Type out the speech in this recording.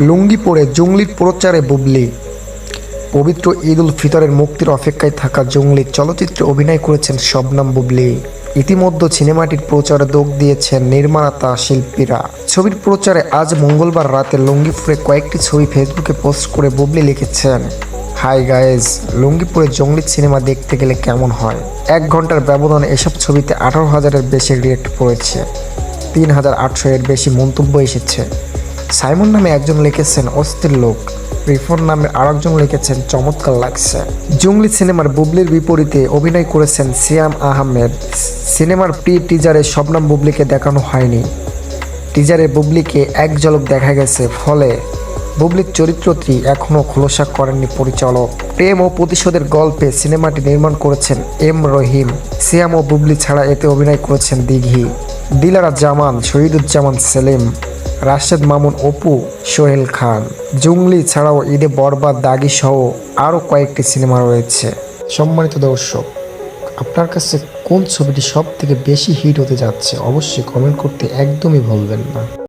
লুঙ্গি পরে জঙ্গলির প্রচারে বুবলি। পবিত্র ঈদ উল ফিতরের মুক্তির অপেক্ষায় থাকা জঙ্গলি চলচ্চিত্রে অভিনয় করেছেন শবনাম বুবলি। ইতিমধ্যে সিনেমাটির প্রচারে যোগ দিয়েছেন নির্মাতা, শিল্পীরা। ছবির প্রচারে আজ মঙ্গলবার রাতে লুঙ্গি পরে কয়েকটি ছবি ফেসবুকে পোস্ট করে বুবলি লিখেছেন, হাই গায়েজ লুঙ্গিপুরে জঙ্গলি সিনেমা দেখতে গেলে কেমন হয়? এক ঘণ্টার ব্যবধানে এসব ছবিতে আঠারো হাজারের বেশি রিয়েক্ট পড়েছে। তিন হাজার আটশো এর বেশি মন্তব্য এসেছে। সাইমন নামে একজন লিখেছেন অস্থির লোক। রিফন নামে আরেকজন লিখেছেন চমৎকার লাগছে। জঙ্গলি সিনেমার বুবলির বিপরীতে অভিনয় করেছেন সিয়াম আহমেদ। সিনেমার প্রি টিজারে শবনাম বুবলিকে দেখানো হয়নি। টিজারে বুবলিকে এক ঝলক দেখা গেছে, ফলে বুবলির চরিত্রটি এখনও খোলসা করেননি পরিচালক। প্রেম ও প্রতিশোধের গল্পে সিনেমাটি নির্মাণ করেছেন এম রহিম। সিয়াম ও বুবলি ছাড়া এতে অভিনয় করেছেন দিঘি। দিলারা জামান, শহীদুজ্জামান, সেলিম। রাশেদ মামুন, অপু, সোহেল খান, জুংলি ছাড়াও ঈদে বরবাদ দাগি সহ আরও কয়েকটি সিনেমা রয়েছে। সম্মানিত দর্শক, আপনার কাছে কোন ছবিটি সব থেকে বেশি হিট হতে যাচ্ছে? অবশ্যই কমেন্ট করতে একদমই ভুলবেন না।